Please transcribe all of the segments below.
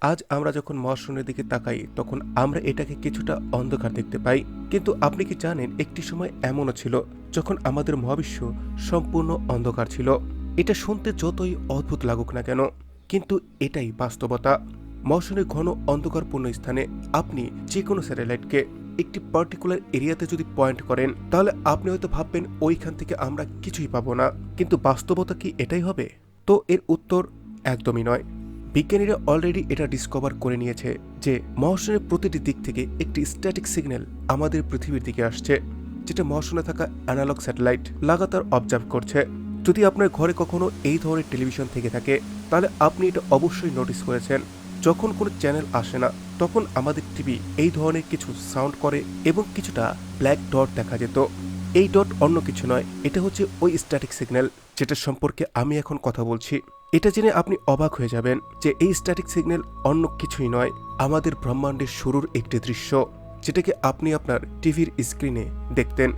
আজ আমরা যখন মহাশূন্যের দিকে তাকাই, তখন আমরা এটাকে কিছুটা অন্ধকার দেখতে পাই। কিন্তু আপনি কি জানেন, একটি সময় এমনও ছিল যখন আমাদের মহাবিশ্ব সম্পূর্ণ অন্ধকার ছিল। এটা শুনতে যতই অদ্ভুত লাগুক না কেন, কিন্তু এটাই বাস্তবতা। মহাশূন্যের ঘন অন্ধকারপূর্ণ স্থানে আপনি যে কোনো স্যাটেলাইটকে একটি পার্টিকুলার এরিয়াতে যদি পয়েন্ট করেন, তাহলে আপনি হয়তো ভাববেন, ওইখান থেকে আমরা কিছুই পাবো না। কিন্তু বাস্তবতা কি এটাই হবে? তো এর উত্তর একদমই নয়। বিজ্ঞানীরা অলরেডি এটা ডিসকভার করে নিয়েছে যে মহাশূন্যের প্রতিটি দিক থেকে একটি স্ট্যাটিক সিগন্যাল আমাদের পৃথিবীর দিকে আসছে, যেটা মহাশূন্যে থাকা অ্যানালগ স্যাটেলাইট লাগাতার অবজার্ভ করছে। যদি আপনার ঘরে কখনো এই ধরনের টেলিভিশন থেকে থাকে, তাহলে আপনি এটা অবশ্যই নোটিস করেছেন। যখন কোনো চ্যানেল আসে না, তখন আমাদের টিভি এই ধরনের কিছু সাউন্ড করে এবং কিছুটা ব্ল্যাক ডট দেখা যেত। এই ডট অন্য কিছু নয়, এটা হচ্ছে ওই স্ট্যাটিক সিগন্যাল যেটা সম্পর্কে আমি এখন কথা বলছি। এটা জেনে আপনি অবাক হয়ে যাবেন যে এই স্ট্যাটিক সিগন্যাল অন্য কিছুই নয়, আমাদের ব্রহ্মাণ্ডের শুরুর একটি দৃশ্য, যেটাকে আপনি আপনার টিভির স্ক্রিনে দেখতেন।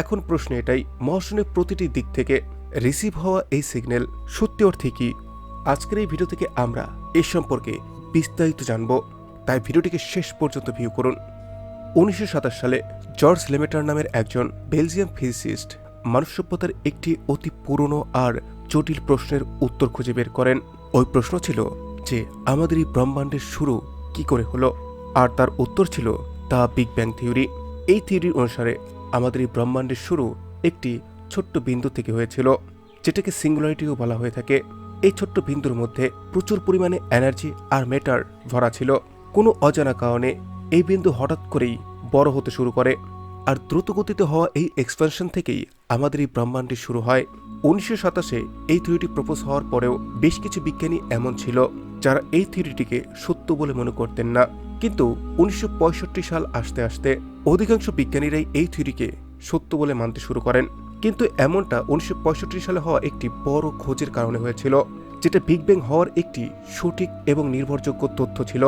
এখন প্রশ্ন এটাই, মহাশূন্যের প্রতিটি দিক থেকে রিসিভ হওয়া এই সিগন্যাল সত্যি অর্থে কি? আজকের এই ভিডিও থেকে আমরা এ সম্পর্কে বিস্তারিত জানব। তাই ভিডিওটিকে শেষ পর্যন্ত ভিউ করুন। উনিশশো সাতাশ সালে জর্জ লেমেটার নামের একজন বেলজিয়াম ফিজিসিস্ট মানব সভ্যতার একটি অতি পুরনো আর জটিল প্রশ্নের উত্তর খুঁজে বের করেন। ওই প্রশ্ন ছিল যে, আমাদের এই ব্রহ্মাণ্ডের শুরু কি করে হলো? আর তার উত্তর ছিল দ্য বিগ ব্যাং থিওরি এই থিওরির অনুসারে আমাদের এই ব্রহ্মাণ্ডের শুরু একটি ছোট্ট বিন্দু থেকে হয়েছিল, যেটাকে সিঙ্গুলারিটিও বলা হয়ে থাকে। এই ছোট্ট বিন্দুর মধ্যে প্রচুর পরিমাণে এনার্জি আর মেটার ভরা ছিল। কোনো অজানা কারণে এই বিন্দু হঠাৎ করেই বড় হতে শুরু করে। আর দ্রুতগতিতে হওয়া এই এক্সপানশন থেকেই আমাদের এই ব্রহ্মাণ্ডের শুরু হয়। উনিশশো সাতাশে এই থিওরিটি প্রপোজ হওয়ার পরেও বেশ কিছু বিজ্ঞানী এমন ছিল যারা এই থিওরিটিকে সত্য বলে মনে করতেন না। কিন্তু উনিশশো পঁয়ষট্টি সাল আসতে আসতে অধিকাংশ বিজ্ঞানীরাই এই থিওরিকে সত্য বলে মানতে শুরু করেন। কিন্তু এমনটা উনিশশো পঁয়ষট্টি সালে হওয়া একটি বড় খোঁজের কারণে হয়েছিল, যেটা বিগ ব্যাং হওয়ার একটি সঠিক এবং নির্ভরযোগ্য তথ্য ছিল।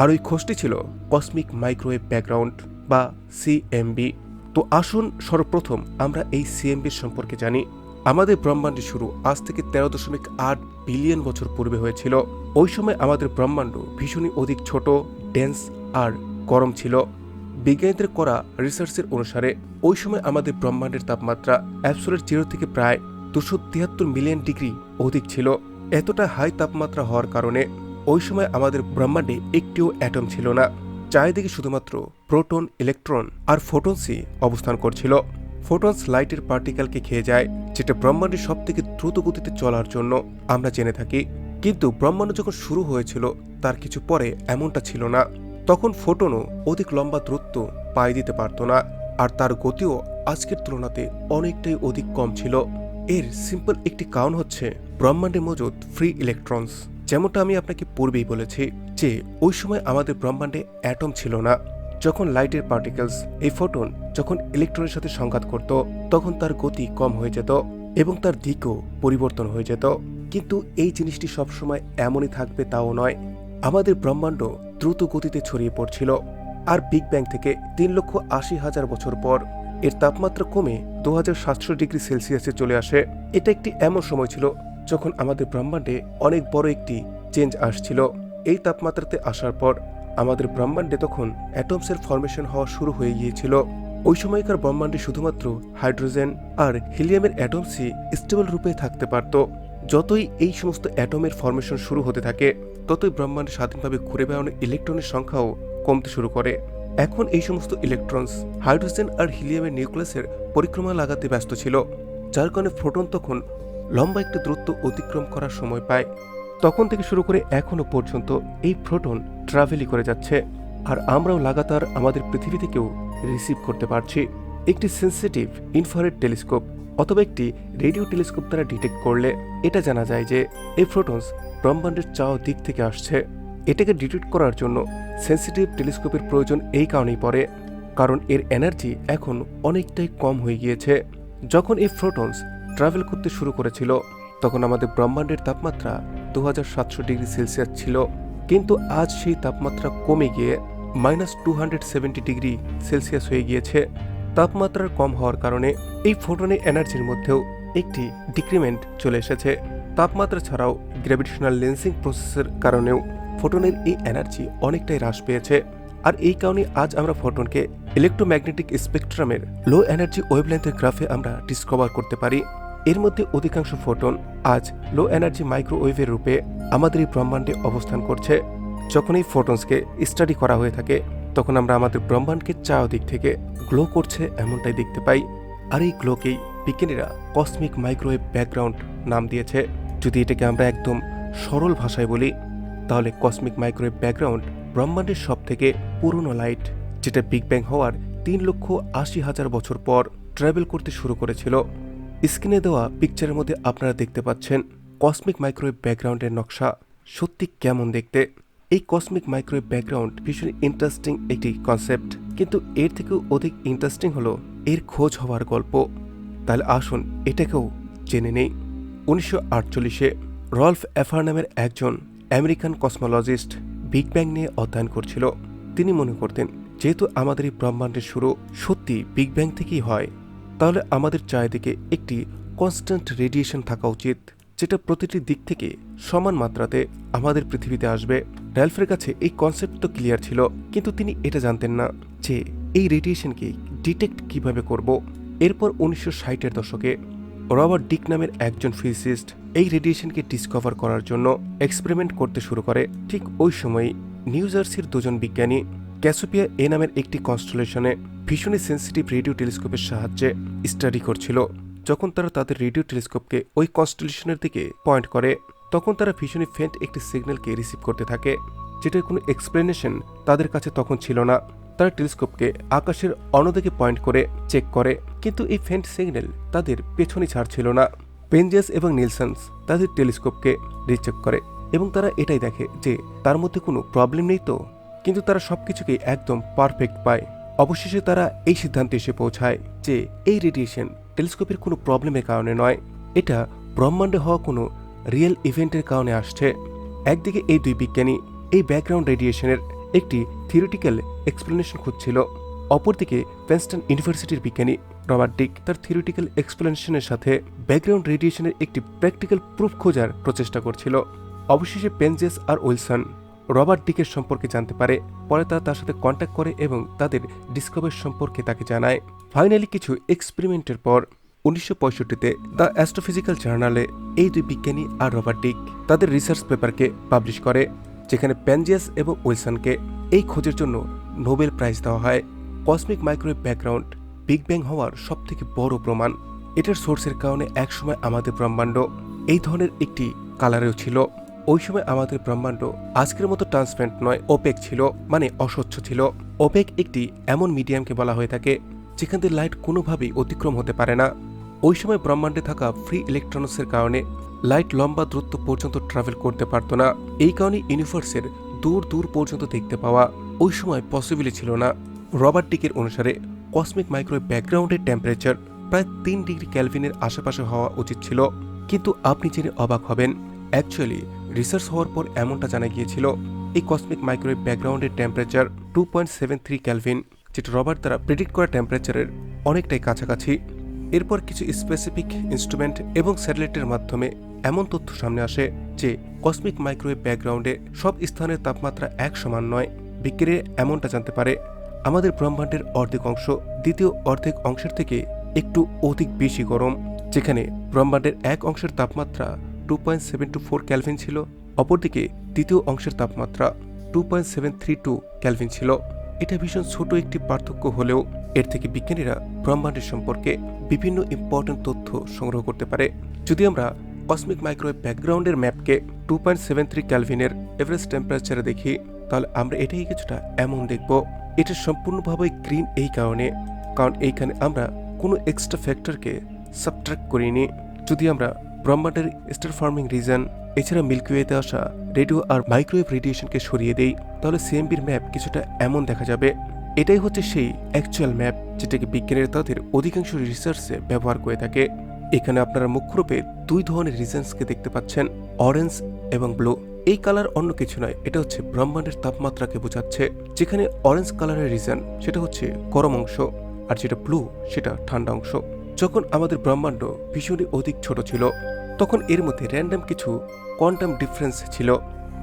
আর ওই খোঁজটি ছিল কসমিক মাইক্রোওয়েভ ব্যাকগ্রাউন্ড বা সিএমবি তো আসুন সর্বপ্রথম আমরা এই সিএমবির সম্পর্কে জানি। আমাদের ব্রহ্মাণ্ডের শুরু আজ থেকে তেরো দশমিক আট বিলিয়ন বছর পূর্বে হয়েছিল। ওই সময় আমাদের ব্রহ্মাণ্ড ভীষণই অধিক ছোট ডেন্স আর গরম ছিল। বিজ্ঞানীদের করা রিসার্চের অনুসারে ওই সময় আমাদের ব্রহ্মাণ্ডের তাপমাত্রা অ্যাবসোলেট জিরো থেকে প্রায় দুশো তিয়াত্তর মিলিয়ন ডিগ্রি অধিক ছিল। এতটা হাই তাপমাত্রা হওয়ার কারণে ওই সময় আমাদের ব্রহ্মাণ্ডে একটিও অ্যাটম ছিল না। চারিদিকে শুধুমাত্র প্রোটন ইলেকট্রন আর ফোটনসই অবস্থান করছিল। ফোটনস লাইটের পার্টিকেলকে খেয়ে যায়, যেটা ব্রহ্মাণ্ডের সব থেকে দ্রুত গতিতে চলার জন্য আমরা জেনে থাকি। কিন্তু ব্রহ্মাণ্ড যখন শুরু হয়েছিল, তার কিছু পরে এমনটা ছিল না। তখন ফোটনও অধিক লম্বা দূরত্ব পায়ে দিতে পারত না, আর তার গতিও আজকের তুলনাতে অনেকটাই অধিক কম ছিল। এর সিম্পল একটি কারণ হচ্ছে ব্রহ্মাণ্ডে মজুদ ফ্রি ইলেকট্রনস যেমনটা আমি আপনাকে পূর্বেই বলেছি, যে ওই সময় আমাদের ব্রহ্মাণ্ডে অ্যাটম ছিল না। যখন লাইটের পার্টিকেলস, এই ফোটন যখন ইলেকট্রনের সাথে সংঘাত করত, তখন তার গতি কম হয়ে যেত এবং তার দিকও পরিবর্তন হয়ে যেত। কিন্তু এই জিনিসটি সবসময় এমনই থাকবে তাও নয়। আমাদের ব্রহ্মাণ্ড দ্রুত গতিতে ছড়িয়ে পড়ছিল আর বিগ ব্যাং থেকে তিন লক্ষ আশি হাজার বছর পর এর তাপমাত্রা কমে দু হাজার সাতশো ডিগ্রি সেলসিয়াসে চলে আসে। এটা একটি এমন সময় ছিল যখন আমাদের ব্রহ্মাণ্ডে অনেক বড় একটি চেঞ্জ আসছিল। এই তাপমাত্রাতে আসার পর আমাদের ব্রহ্মাণ্ডে তখন অ্যাটমসের ফরমেশন হওয়া শুরু হয়ে গিয়েছিল। ওই সময়কার ব্রহ্মাণ্ডে শুধুমাত্র হাইড্রোজেন আর হিলিয়ামের অ্যাটমসই স্টেবল রূপে থাকতে পারত। যতই এই সমস্ত অ্যাটমের ফরমেশন শুরু হতে থাকে, ততই ব্রহ্মাণ্ডে স্বাধীনভাবে ঘুরে বেড়ানো ইলেকট্রনের সংখ্যাও কমতে শুরু করে। এখন এই সমস্ত ইলেকট্রনস হাইড্রোজেন আর হিলিয়ামের নিউক্লিয়াসের পরিক্রমা লাগাতে ব্যস্ত ছিল, যার কারণে ফোটন তখন লম্বা একটি দূরত্ব অতিক্রম করার সময় পায়। তখন থেকে শুরু করে এখনও পর্যন্ত এই প্রোটন ট্রাভেলই করে যাচ্ছে, আর আমরাও লাগাতার আমাদের পৃথিবী থেকেও রিসিভ করতে পারছি। একটি সেন্সিটিভ ইনফ্রারেড টেলিস্কোপ অথবা একটি রেডিও টেলিস্কোপ দ্বারা ডিটেক্ট করলে এটা জানা যায় যে এই প্রোটনস ব্রহ্মাণ্ডের চাও দিক থেকে আসছে। এটাকে ডিটেক্ট করার জন্য সেন্সিটিভ টেলিস্কোপের প্রয়োজন এই কারণেই পড়ে, কারণ এর এনার্জি এখন অনেকটাই কম হয়ে গিয়েছে। যখন এই ফ্রোটনস ট্রাভেল করতে শুরু করেছিল, তখন আমাদের ব্রহ্মাণ্ডের তাপমাত্রা দু ডিগ্রি সেলসিয়াস ছিল, কিন্তু আজ সেই তাপমাত্রা কমে গিয়ে মাইনাস টু ডিগ্রি সেলসিয়াস হয়ে গিয়েছে। তাপমাত্রার কম হওয়ার কারণে এই ফোটনের এনার্জির মধ্যেও একটি ডিক্রিমেন্ট চলে এসেছে। তাপমাত্রা ছাড়াও গ্র্যাভিটেশনাল লেন্সিং প্রসেসের কারণেও ফোটনের এই এনার্জি অনেকটাই হ্রাস পেয়েছে। আর এই কারণে আজ আমরা ফোটনকে ইলেকট্রোম্যাগনেটিক স্পেকট্রামের লো এনার্জি ওয়েভলেন্থের গ্রাফে আমরা ডিসকভার করতে পারি। এর মধ্যে অধিকাংশ ফোটন আজ লো এনার্জি মাইক্রোওয়েভের রূপে আমাদের এই ব্রহ্মাণ্ডে অবস্থান করছে। যখন এই ফোটনসকে স্টাডি করা হয়ে থাকে, তখন আমরা আমাদের ব্রহ্মাণ্ডকে চারদিক থেকে গ্লো করছে এমনটাই দেখতে পাই। আর এই গ্লোকেই বিজ্ঞানীরা কসমিক মাইক্রোওয়েভ ব্যাকগ্রাউন্ড নাম দিয়েছে। যদি এটাকে আমরা একদম সরল ভাষায় বলি, তাহলে কসমিক মাইক্রোওয়েভ ব্যাকগ্রাউন্ড ব্রহ্মাণ্ডের সব থেকে পুরনো লাইট যেটা বিগ ব্যাং হওয়ার তিন লক্ষ আশি হাজার বছর পর ট্রাভেল করতে শুরু করেছিল। স্ক্রিনে দেওয়া পিকচারের মধ্যে আপনারা দেখতে পাচ্ছেন কসমিক মাইক্রোওয়েভ ব্যাকগ্রাউন্ডের নকশা। সত্যি কেমন দেখতে? এই কসমিক মাইক্রোওয়েভ ব্যাকগ্রাউন্ড ভীষণ ইন্টারেস্টিং একটি কনসেপ্ট কিন্তু এর থেকেও অধিক ইন্টারেস্টিং হলো এর খোঁজ হওয়ার গল্প। তাহলে আসুন এটাকেও জেনে নেই। উনিশশো আটচল্লিশে রলফ এফার নামের একজন আমেরিকান কসমোলজিস্ট বিগ ব্যাং নিয়ে অধ্যয়ন করছিল। তিনি মনে করতেন, যেহেতু আমাদের এই ব্রহ্মাণ্ডের শুরু, সত্যি বিগ ব্যাং থেকেই হয়। তাহলে আমাদের চারিদিকে একটি কনস্ট্যান্ট রেডিয়েশন থাকা উচিত, যেটা প্রতিটি দিক থেকে সমান মাত্রাতে আমাদের পৃথিবীতে আসবে। র্যালফের কাছে এই কনসেপ্ট তো ক্লিয়ার ছিল, কিন্তু তিনি এটা জানতেন না যে এই রেডিয়েশনকে ডিটেক্ট কীভাবে করব। এরপর উনিশশো ষাটের দশকে রবার্ট ডিক নামের একজন ফিজিসিস্ট এই রেডিয়েশনকে ডিসকভার করার জন্য এক্সপেরিমেন্ট করতে শুরু করে। ঠিক ওই সময়ই নিউ জার্সির দুজন বিজ্ঞানী ক্যাসোপিয়া এ নামের একটি কনস্টলেশনে ভীষণই সেন্সিটিভ রেডিও টেলিস্কোপের সাহায্যে স্টাডি করছিল। যখন তারা তাদের রেডিও টেলিস্কোপকে ওই কনস্টলেশনের দিকে পয়েন্ট করে, তখন তারা ভীষণই ফেন্ট একটি সিগন্যালকে রিসিভ করতে থাকে, যেটার কোনো এক্সপ্লেনেশন তাদের কাছে তখন ছিল না। তারা টেলিস্কোপকে আকাশের অন্যদিকে পয়েন্ট করে চেক করে, কিন্তু এই ফেন্ট সিগন্যাল তাদের পেছনে ছাড়ছিল না। পেনজেস এবং নিলসন্স তাদের টেলিস্কোপকে রিচেক করে, এবং তারা এটাই দেখে যে তার মধ্যে কোনো প্রবলেম নেই তো? কিন্তু তারা সবকিছুকে একদম পারফেক্ট পায়। অবশেষে তারা এই সিদ্ধান্তে এসে পৌঁছায় যে এই রেডিয়েশন টেলিস্কোপের কোনো প্রবলেমের কারণে নয়। এটা ব্রহ্মাণ্ডে হওয়া কোনো রিয়েল ইভেন্টের কারণে আসছে। একদিকে এই দুই বিজ্ঞানী এই ব্যাকগ্রাউন্ড রেডিয়েশনের একটি থিওরিটিক্যাল এক্সপ্লেনেশন খুঁজছিল। অপরদিকে প্রেন্সটন ইউনিভার্সিটির বিজ্ঞানী রবার্ট ডিক তার থিওরিটিক্যাল এক্সপ্লেনেশনের সাথে ব্যাকগ্রাউন্ড রেডিয়েশনের একটি প্র্যাকটিক্যাল প্রুফ খোঁজার প্রচেষ্টা করছিল। অবশেষে পেনজেস আর উইলসন রবার্ট ডিকের সম্পর্কে জানতে পারে, পরে তারা তার সাথে কন্ট্যাক্ট করে এবং তাদের ডিসকভার সম্পর্কে তাকে জানায়। ফাইনালি কিছু এক্সপেরিমেন্টের পর, উনিশশো পঁয়ষট্টিতে দ্য অ্যাস্ট্রোফিজিক্যাল জার্নালে এই দুই বিজ্ঞানী আর রবার্ট ডিক তাদের রিসার্চ পেপারকে পাবলিশ করে, যেখানে প্যানজিয়াস এবং উইলসনকে এই খোঁজের জন্য নোবেল প্রাইজ দেওয়া হয়। Cosmic microwave background big bang হওয়ার সবথেকে বড় প্রমাণ। এটার সোর্সের কারণে একসময় আমাদের ব্রহ্মাণ্ড এই ধরনের একটি কালারেও ছিল। ওই সময় আমাদের ব্রহ্মাণ্ড আজকের মতো ট্রান্সপারেন্ট নয় ওপেক ছিল মানে অস্বচ্ছ ছিল। ওপেক একটি এমন মিডিয়ামকে বলা হয়ে থাকে, যেখান থেকে লাইট কোনোভাবেই অতিক্রম হতে পারে না। ওই সময় ব্রহ্মাণ্ডে থাকা ফ্রি ইলেকট্রনসের কারণে লাইট লম্বা দূরত্ব পর্যন্ত ট্রাভেল করতে পারতো না। এই কারণে ইউনিভার্সের দূর দূর পর্যন্ত দেখতে পাওয়া ওই সময় পসিবলই ছিল না। রবার্ট ডিকের অনুসারে কসমিক মাইক্রোওয়েভ ব্যাকগ্রাউন্ডের টেম্পারেচার প্রায় তিন ডিগ্রি ক্যালভিনের আশেপাশে হওয়া উচিত ছিল। কিন্তু আপনি জেনে অবাক হবেন অ্যাকচুয়ালি রিসার্চ হওয়ার পর এমনটা জানা গিয়েছিল, এই কসমিক মাইক্রোওয়েভ ব্যাকগ্রাউন্ডের temperature two point seven three kelvin যেটা রবার্ট দ্বারা প্রেডিক্ট করা টেম্পারেচারের অনেকটাই কাছাকাছি। এরপর কিছু স্পেসিফিক ইনস্ট্রুমেন্ট এবং স্যাটেলাইটের মাধ্যমে এমন তথ্য সামনে আসে যে কসমিক মাইক্রোওয়েভ ব্যাকগ্রাউন্ডে সব স্থানের তাপমাত্রা এক সমান নয়। বিজ্ঞানী এমনটা জানতে পারে, আমাদের ব্রহ্মাণ্ডের অর্ধেক অংশ দ্বিতীয় অর্ধেক অংশের থেকে একটু অধিক বেশি গরম, যেখানে ব্রহ্মাণ্ডের এক অংশের তাপমাত্রা two point seven two four kelvin ছিল, অপরদিকে দ্বিতীয় অংশের তাপমাত্রা two point seven three two kelvin ছিল। এটা ভীষণ ছোট একটি পার্থক্য হলেও এর থেকে বিজ্ঞানীরা ব্রহ্মাণ্ডের সম্পর্কে বিভিন্ন ইম্পর্টেন্ট তথ্য সংগ্রহ করতে পারে। যদি আমরা কসমিক মাইক্রোওয়েভ ব্যাকগ্রাউন্ডের ম্যাপকে টু পয়েন্ট সেভেন থ্রি ক্যালভিনের এভারেজ টেম্পারেচারে দেখি, তাহলে আমরা এটাই কিছুটা এমন দেখব। এটা সম্পূর্ণভাবে গ্রিন এই কারণে, কারণ এইখানে আমরা কোনো এক্সট্রা ফ্যাক্টরকে সাবট্রাক্ট করিনি। যদি আমরা ব্রহ্মাণ্ডের স্টার ফার্মিং রিজন, এছাড়া মিল্কিওয়েতে আসা রেডিও আর মাইক্রোওয়েভ রেডিয়েশনকে সরিয়ে দেই, তাহলে সিএমবির ম্যাপ কিছুটা এমন দেখা যাবে। এটাই হচ্ছে সেই অ্যাকচুয়াল ম্যাপ, যেটাকে বিজ্ঞানীরা তাদের অধিকাংশ রিসার্চে ব্যবহার করে থাকে। এখানে আপনারা মুখ্যরূপে দুই ধরনের রিজনসকে দেখতে পাচ্ছেন অরেঞ্জ এবং ব্লু এই কালার অন্য কিছু নয়, এটা হচ্ছে ব্রহ্মাণ্ডের তাপমাত্রাকে বোঝাচ্ছে, যেখানে অরেঞ্জ কালারের রিজন সেটা হচ্ছে গরম অংশ, আর যেটা ব্লু সেটা ঠান্ডা অংশ। যখন আমাদের ব্রহ্মাণ্ড ভীষণই অধিক ছোট ছিল, তখন এর মধ্যে র্যান্ডম কিছু কোয়ান্টাম ডিফারেন্স ছিল।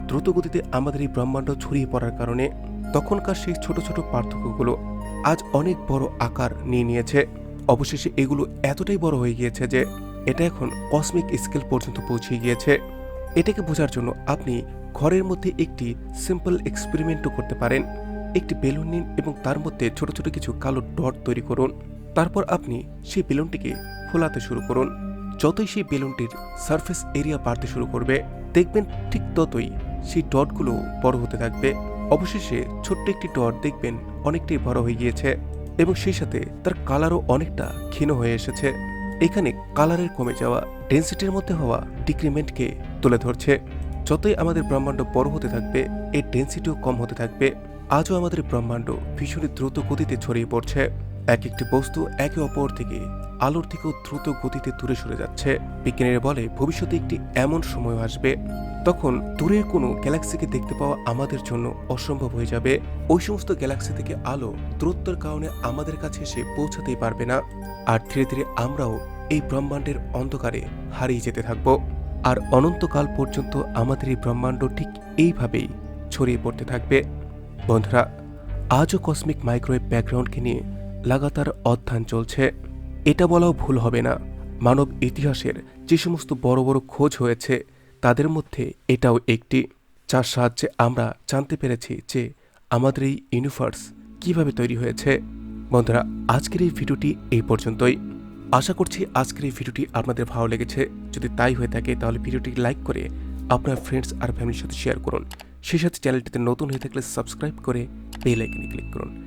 দ্রুতগতিতে আমাদের এই ব্রহ্মাণ্ড ছড়িয়ে পড়ার কারণে তখনকার সেই ছোট ছোট পার্থক্যগুলো আজ অনেক বড় আকার নিয়ে নিয়েছে। অবশেষে এগুলো এতটাই বড় হয়ে গিয়েছে যে এটা এখন কসমিক স্কেল পর্যন্ত পৌঁছে গিয়েছে। এটাকে বোঝার জন্য আপনি ঘরের মধ্যে একটি সিম্পল এক্সপেরিমেন্টও করতে পারেন। একটি বেলুন নিন এবং তার মধ্যে ছোট ছোট কিছু কালো ডট তৈরি করুন। তারপর আপনি সেই বেলুনটিকে ফোলাতে শুরু করুন। যতই সেই বেলুনটির সারফেস এরিয়া বাড়তে শুরু করবে, দেখবেন ঠিক ততই সেই ডটগুলো বড় হতে থাকবে। অবশেষে ছোট্ট একটি ডট দেখবেন অনেকটাই বড় হয়ে গিয়েছে এবং সেই সাথে তার কালারও অনেকটা ক্ষীণ হয়ে এসেছে। এখানে কালারের কমে যাওয়া ডেন্সিটির মধ্যে হওয়া ডিক্রিমেন্টকে তুলে ধরছে। যতই আমাদের ব্রহ্মাণ্ড বড় হতে থাকবে, এর ডেন্সিটিও কম হতে থাকবে। আজও আমাদের ব্রহ্মাণ্ড ভীষণই দ্রুত গতিতে ছড়িয়ে পড়ছে। এক একটি বস্তু একে অপর থেকে আলোর থেকেও দ্রুত গতিতে দূরে সরে যাচ্ছে। বিজ্ঞানীরা বলে, ভবিষ্যতে একটি এমন সময় আসবে তখন দূরের কোনো গ্যালাক্সিকে দেখতে পাওয়া আমাদের জন্য অসম্ভব হয়ে যাবে। ওই সমস্ত গ্যালাক্সি থেকে আলো দূরত্বের কারণে আমাদের কাছে এসে পৌঁছাতেই পারবে না। আর ধীরে ধীরে আমরাও এই ব্রহ্মাণ্ডের অন্ধকারে হারিয়ে যেতে থাকব। আর অনন্তকাল পর্যন্ত আমাদের এই ব্রহ্মাণ্ড ঠিক এইভাবেই ছড়িয়ে পড়তে থাকবে। বন্ধুরা, আজও কসমিক মাইক্রোওয়েভ ব্যাকগ্রাউন্ডকে নিয়ে লাগাতার অধ্যয়ন চলছে। এটা বলাও ভুল হবে না। মানব ইতিহাসের যে সমস্ত বড় বড় খোঁজ হয়েছে, তাদের মধ্যে এটাও একটি। যার সাহায্যে আমরা জানতে পেরেছি যে আমাদের এই ইউনিভার্স কীভাবে তৈরি হয়েছে। বন্ধুরা, আজকের এই ভিডিওটি এই পর্যন্তই। আশা করছি আজকের এই ভিডিওটি আপনাদের ভালো লেগেছে। যদি তাই হয়ে থাকে, তাহলে ভিডিওটি লাইক করে আপনার ফ্রেন্ডস আর ফ্যামিলির সাথে শেয়ার করুন। সেই সাথে চ্যানেলটিতে নতুন হয়ে থাকলে সাবস্ক্রাইব করে বেল আইকনে ক্লিক করুন।